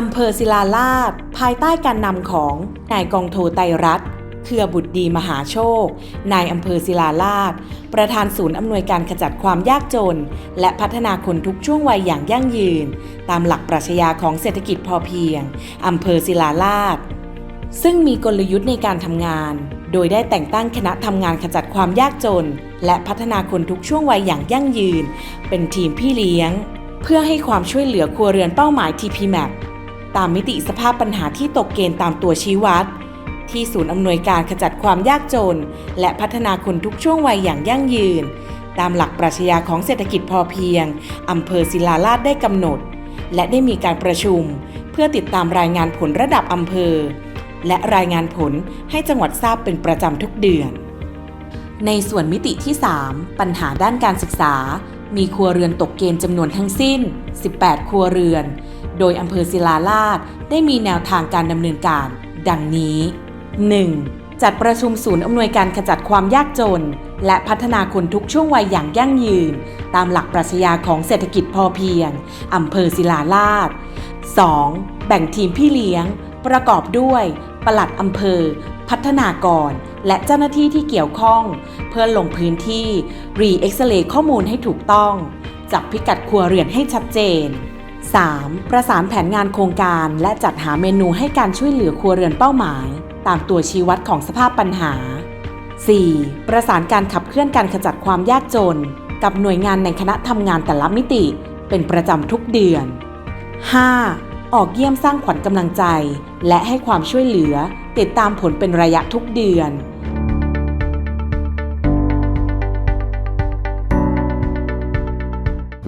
อำเภอศิลาลาดภายใต้การนำของนายกองโทไตรัตเครือบุตรดีมหาโชค นายอำเภอศิลาลาดประธานศูนย์อำนวยการขจัดความยากจน และพัฒนาคนทุกช่วงวัยอย่างยั่งยืน ตามหลักปรัชญาของเศรษฐกิจพอเพียงอำเภอศิลาลาดซึ่งมีกลยุทธ์ในการทำงาน โดยได้แต่งตั้งคณะทำงานขจัดความยากจน และพัฒนาคนทุกช่วงวัยอย่างยั่งยืน เป็นทีมพี่เลี้ยง เพื่อให้ความช่วยเหลือครัวเรือนเป้าหมาย TPMAP ตามมิติสภาพปัญหาที่ตกเกณฑ์ตามตัวชี้วัด ที่ศูนย์อำนวยการขจัดความยากจน และพัฒนาคนทุกช่วงวัยอย่างยั่งยืน ตามหลักปรัชญาของเศรษฐกิจพอเพียงอำเภอศิลาลาดได้กำหนด และได้มีการประชุม เพื่อติดตามรายงานผลระดับอำเภอ และรายงานผลให้จังหวัดทราบเป็นประจำทุกเดือน ในส่วนมิติที่ 3 ปัญหาด้านการศึกษา มีครัวเรือนตกเกณฑ์จำนวนทั้งสิ้น 18 ครัวเรือน โดยอำเภอศิลาลาดได้มีแนวทางการดำเนินการ ดังนี้ 1. จัดประชุมศูนย์อำนวยการขจัดความยากจน และพัฒนาคนทุกช่วงวัยอย่างยั่งยืน ตามหลักปรัชญาของเศรษฐกิจพอเพียงอำเภอศิลาลาด 2. แบ่งทีมพี่เลี้ยง ประกอบด้วยปลัดอำเภอ พัฒนากร และเจ้าหน้าที่ที่เกี่ยวข้อง เพื่อลงพื้นที่ รีเอ็กซเรย์ข้อมูลให้ถูกต้อง จับพิกัดครัวเรือนให้ชัดเจน 3. ประสานแผนงานโครงการและจัดหาเมนูให้การช่วยเหลือครัวเรือนเป้าหมาย ตามตัวชี้วัดของสภาพปัญหา 4. ประสานการขับเคลื่อนการขจัดความยากจน กับหน่วยงานในคณะทำงานแต่ละมิติ เป็นประจำทุกเดือน 5. ออกเยี่ยมสร้างขวัญกำลังใจ และให้ความช่วยเหลือ ติดตามผลเป็นระยะทุกเดือน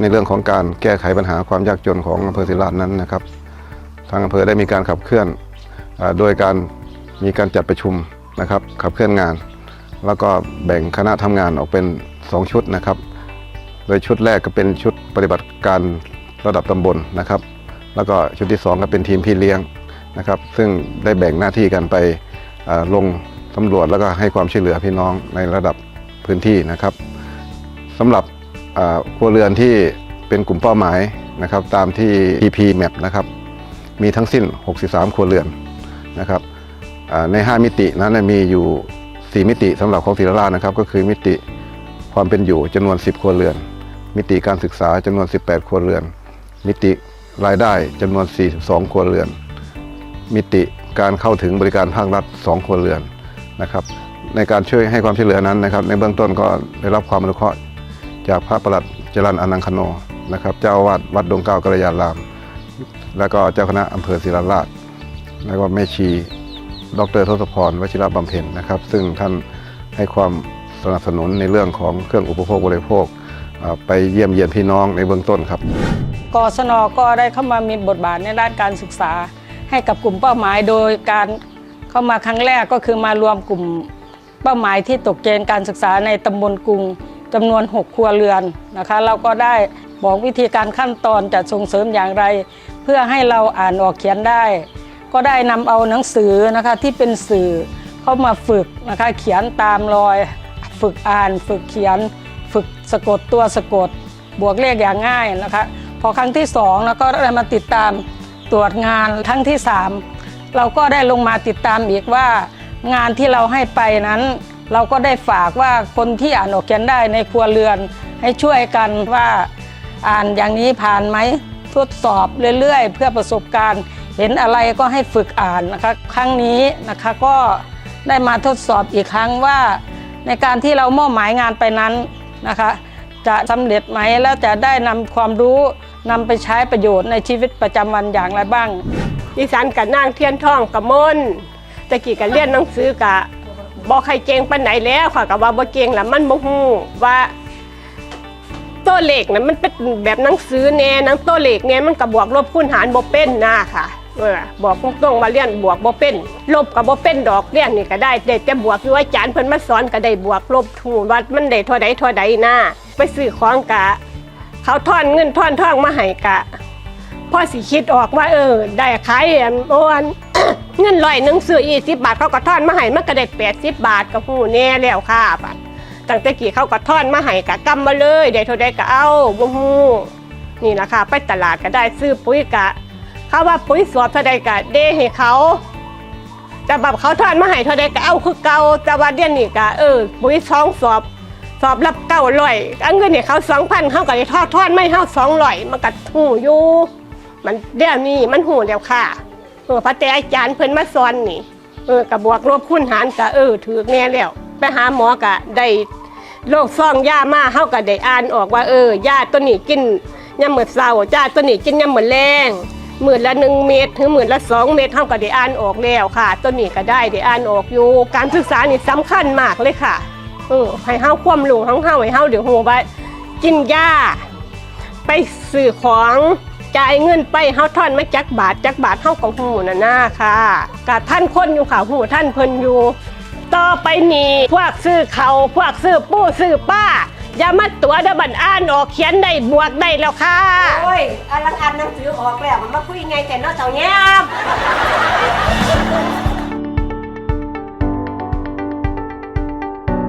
ในเรื่องของการแก้ไขปัญหาความยากจนของอำเภอศิลาดนั้นนะครับ ทางอำเภอได้มีการขับเคลื่อนโดยการมีการจัดประชุมนะครับ ขับเคลื่อนงาน แล้วก็แบ่งคณะทำงานออกเป็น 2 ชุดนะครับ โดยชุดแรกก็เป็นชุดปฏิบัติการระดับตำบลนะครับ แล้วก็ชุดที่ 2 ก็เป็นทีมพี่เลี้ยงนะครับ ซึ่งได้แบ่งหน้าที่กันไปลงสำรวจแล้วก็ให้ความช่วยเหลือพี่น้องในระดับพื้นที่นะครับสำหรับครัวเรือนที่ เป็นกลุ่มเป้าหมายนะครับตามที่ PP Map นะครับมีทั้งสิ้น 63 ครัวเรือนนะครับใน 5 มิตินั้นมีอยู่ 4 มิติสำหรับของศิริราชนะครับก็คือมิติความเป็นอยู่จำนวน 10 ครัวเรือน มิติการศึกษาจำนวน 18 ครัวเรือน มิติรายได้จำนวน 42 ครัวเรือน มิติการเข้าถึงบริการภาครัฐ 2 ครัวเรือนนะครับในการช่วยให้ความช่วยเหลือนั้นนะครับในเบื้องต้นก็ได้รับความอนุเคราะห์จากพระประหลัดจรันอนังคโน นะครับเจ้าวาสวัดดงเก้ากัลยาราม แล้วก็เจ้าคณะอำเภอศิลาราช แล้วก็แม่ชี ดรทศพรวชิระบำเพ็ญนะครับ ซึ่งท่านให้ความสนับสนุนในเรื่องของเครื่องอุปโภคบริโภค ไปเยี่ยมเยียนพี่น้องในเบื้องต้นครับกศนก็ได้เข้ามามีบทบาทในด้านการศึกษา ให้กับกลุ่มเป้าหมายโดยการเข้ามาครั้งแรกก็คือมารวมกลุ่มเป้าหมายที่ตกเกณฑ์การศึกษาในตำบลกรุงจำนวน 6 ครัวเรือนนะคะ เราก็ได้ บอกวิธีการขั้นตอนจะส่งเสริมอย่างไร เพื่อให้เราอ่านออกเขียนได้ ก็ได้นำเอาหนังสือนะคะที่เป็นสื่อเข้ามาฝึกนะคะเขียนตามรอย ฝึกอ่าน ฝึกเขียน ฝึกสะกดตัวสะกด บวกเลขอย่างง่ายนะคะพอครั้งที่สองแล้วก็ได้มาติดตามตรวจงานครั้งที่สามเราก็ได้ลงมาติดตามอีกว่างานที่เราให้ไปนั้น เราก็ได้ฝากว่าคนที่อ่านออกเขียนได้ในครัวเรือน ให้ช่วยกันว่า อ่านอย่างนี้ผ่านไหมทดสอบเรื่อยๆ เพื่อประสบการณ์ เห็นอะไรก็ให้ฝึกอ่านนะคะครั้งนี้นะคะก็ได้มาทดสอบอีกครั้งว่า ในการที่เรามอบหมายงานไปนั้นนะคะ จะสำเร็จไหมแล้วจะได้นำความรู้นำไปใช้ประโยชน์ในชีวิตประจำวันอย่างไรบ้างดิฉันกับนางเทียนทองกับมนตะกี้กับเรียนหนังสือกะบอกใครเก่งปานไหนแล้วค่ะกับว่าบ่เก่งแล้วมันบ่ฮู้ว่า ตัวเลขนะมันเป็นแบบหนังสือแน่หนังตัวเลขแน่มันก็บบวกลบคูณหารบ่เป็นนะค่ะบอกตรงๆว่าเรียนบวกบ่เป็น ลบก็บ่เป็นดอกเรียนนี่ก็ได้แต่จะบวกอยู่อาจารย์เพิ่นมาสอนก็ได้บวกลบถูว่ามันได้เท่าใดเท่าใดนะไปซื้อของกะ เขาทอนเงินทอนทองมาให้กะพอสิคิดออกว่าเออ ได้ขายอันโอนเงินร้อยหนึ่งซื้อยี่สิบบาทเขาก็ทอนมาให้มันก็ได้แปดสิบบาทก็หูแน่แล้วค่ะบัด ตั้งแต่กี่เขาก็ทอนมาให้กะกำมาเลยได้เท่าใดก็เอาบ่ฮู้นี่แหละค่ะ ไปตลาดก็ได้ซื้อปุ๋ยกะ เขาว่าปุ๋ยสอบเท่าใดก็เดให้เขาแต่แบบเขาทอนมาให้เท่าใดก็เอาคือเก่าแต่ว่าเดือนนี้ก็เออปุ๋ยสองสอบสอบรับเก้าร้อยอันเงินเนี่ยเขาสองพันเขาก็ได้ทอดทอดไม่เขาสองร้อยมันก็หูอยู่ มันเดี๋ยวนี้มันหูเดียวค่ะเออพระแต่อาจารย์เพิ่นมาสอนนี่ เออกระบวกลบคูณหารก็เออถือแน่แล้วไปหาหมอก็ได้ โรคซ่องยามาเฮาก็ได้อ่านออกว่าเออยาตัวนี้กินยามมื้อเช้ายาตัวนี้กินยามมื้อแลงมื้อละหนึ่งเม็ดถึงมื้อละสองเม็ดเฮาก็ได้อ่านออกแล้วค่ะ ตัวนี้ก็ได้ได้อ่านออกอยู่ การศึกษานี่สำคัญมากเลยค่ะเออให้เฮาความรู้ของเฮาให้เฮาเดี๋ยวฮู้ว่ากินยาไปซื้อของจ่ายเงินไปเฮาทอนมาจักบาทจักบาทเฮาก็ฮู้น่ะนะค่ะกะท่านคนอยู่ค่ะฮู้ท่านเพิ่นอยู่ ต่อไปนี้พวกซื้อเขาพวกซื้อปู้ซื้อป้า อย่ามาตัวเดบันอ่านออกเขียนได้บวกได้แล้วค่ะ โอ้ยอลังอ่านหนังสือออกแล้วมันมาคุยไงแต่นอกเจ้าแง้ม